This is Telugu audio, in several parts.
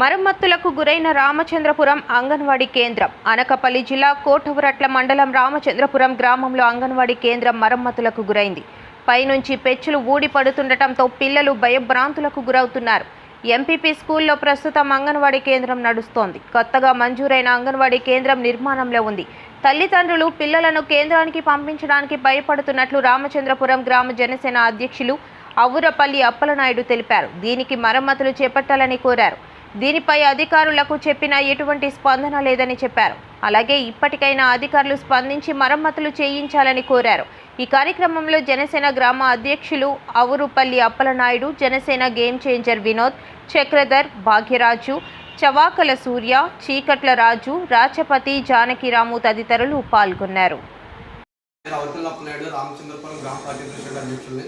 మరమ్మతులకు గురైన రామచంద్రపురం అంగన్వాడీ కేంద్రం. అనకపల్లి జిల్లా కోటవరట్ల మండలం రామచంద్రపురం గ్రామంలో అంగన్వాడీ కేంద్రం మరమ్మతులకు గురైంది. పైనుంచి పెచ్చులు ఊడిపడుతుండటంతో పిల్లలు భయభ్రాంతులకు గురవుతున్నారు. ఎంపీపీ స్కూల్లో ప్రస్తుతం అంగన్వాడీ కేంద్రం నడుస్తోంది. కొత్తగా మంజూరైన అంగన్వాడీ కేంద్రం నిర్మాణంలో ఉంది. తల్లిదండ్రులు పిల్లలను కేంద్రానికి పంపించడానికి భయపడుతున్నట్లు రామచంద్రపురం గ్రామ జనసేన అధ్యక్షులు అవురపల్లి అప్పలనాయుడు తెలిపారు. దీనికి మరమ్మతులు చేపట్టాలని కోరారు. దీనిపై అధికారులకు చెప్పినా ఎటువంటి స్పందన లేదని చెప్పారు. అలాగే ఇప్పటికైనా అధికారులు స్పందించి మరమ్మతులు చేయించాలని కోరారు. ఈ కార్యక్రమంలో జనసేన గ్రామ అధ్యక్షులు అవురుపల్లి అప్పలనాయుడు జనసేన గేమ్ చేంజర్ వినోద్ చక్రధర్ భాగ్యరాజు చవాకల సూర్య చీకట్ల రాజు రాచపతి జానకిరాము తదితరులు పాల్గొన్నారు రౌతుల అప్పనాయుడు రామచంద్రపురం గ్రామ పార్టీ ప్రెసిడెంట్ అధ్యక్షుల్ని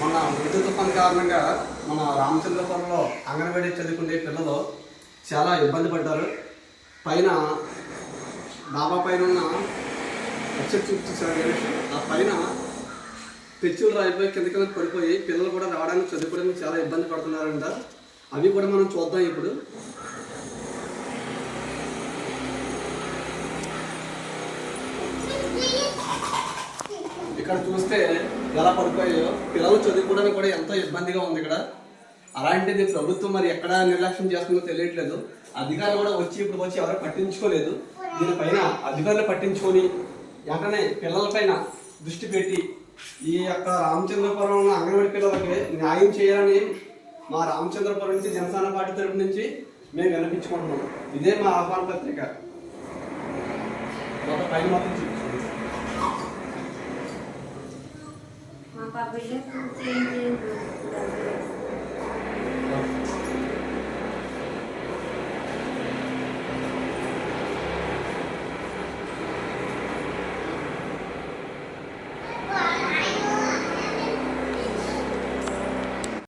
మన మృదు తుఫాన్ కారణంగా మన రామచంద్రపురంలో అంగన్వాడీ చదువుకునే పిల్లలు చాలా ఇబ్బంది పడ్డారు. పైన డాబా పైన ఉన్న ఎక్సెట్ చూపించారు ఆ పైన పెచ్చులు రాయిపోయి కింద కింద పడిపోయి పిల్లలు కూడా రావడానికి చదువుకోవడానికి చాలా ఇబ్బంది పడుతున్నారంట. అవి కూడా మనం చూద్దాం ఇప్పుడు. ఇక్కడ చూస్తే ఎలా పడిపోయాయో పిల్లలు చదువుకోవడానికి కూడా ఎంతో ఇబ్బందిగా ఉంది ఇక్కడ. అలాంటిది ప్రభుత్వం మరి ఎక్కడ నిర్లక్ష్యం చేస్తుందో తెలియట్లేదు. అధికారులు కూడా వచ్చి ఇప్పుడు వచ్చి ఎవరు పట్టించుకోలేదు. దీనిపైన అధికారులు పట్టించుకొని వెంటనే పిల్లలపైన దృష్టి పెట్టి ఈ యొక్క రామచంద్రపురం అంగన్వాడీ పిల్లలకి న్యాయం చేయాలని మా రామచంద్రపురం నుంచి జనసేన పార్టీ తరపు నుంచి మేము వినిపించుకుంటున్నాం ఇదే మా ఆహ్వాన పత్రిక. ఒక పైన మాత్రం pavilhão compreendendo